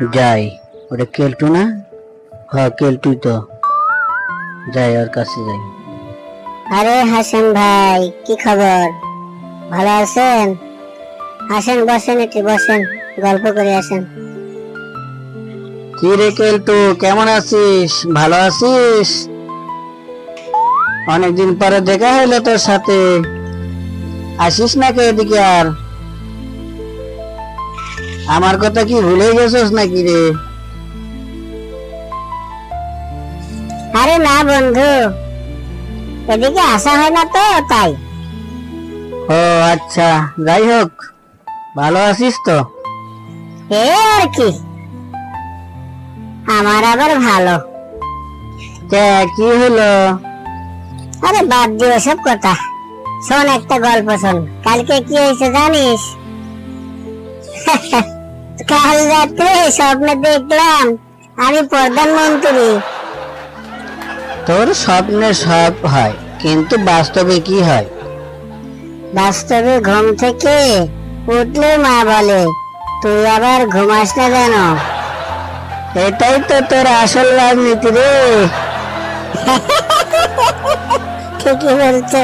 যাই ওটা কেলটু না? হ্যাঁ কেলটুই তো। যাই ওর কাছে যাই। আরে হাসেন ভাই কি খবর? ভালো আছেন? আসেন বসেন একটু বসেন গল্প করে আসেন। কি রে কেলটু কেমন আছিস? ভালো আছিস? অনেকদিন পরে দেখা হইল তোর সাথে। আসিস না কে এদিকে আর? আমার কথা কি ভুলে গেছিস নাকি রে? আরে না বন্ধু এদিকে আসা হয় না তো তাই। ও আচ্ছা যাই হোক ভালো আছিস তো? এ আর কি আমার আবার ভালো। কে কি হলো? আরে বাদ দিও সব কথা। শোন একটা গল্প শোন কালকে কি হয়েছে জানিস? কাল রাতে স্বপ্নে দেখলাম আমি প্রধানমন্ত্রী। তোর স্বপ্নে সব হয় কিন্তু বাস্তবে কি হয়? বাস্তবে ঘুম থেকে উঠলে মা বলে তুই আবার ঘুমাস না কেন? এটাই তো তোর আসল রাজনীতি রে। ঠিকই বলছো।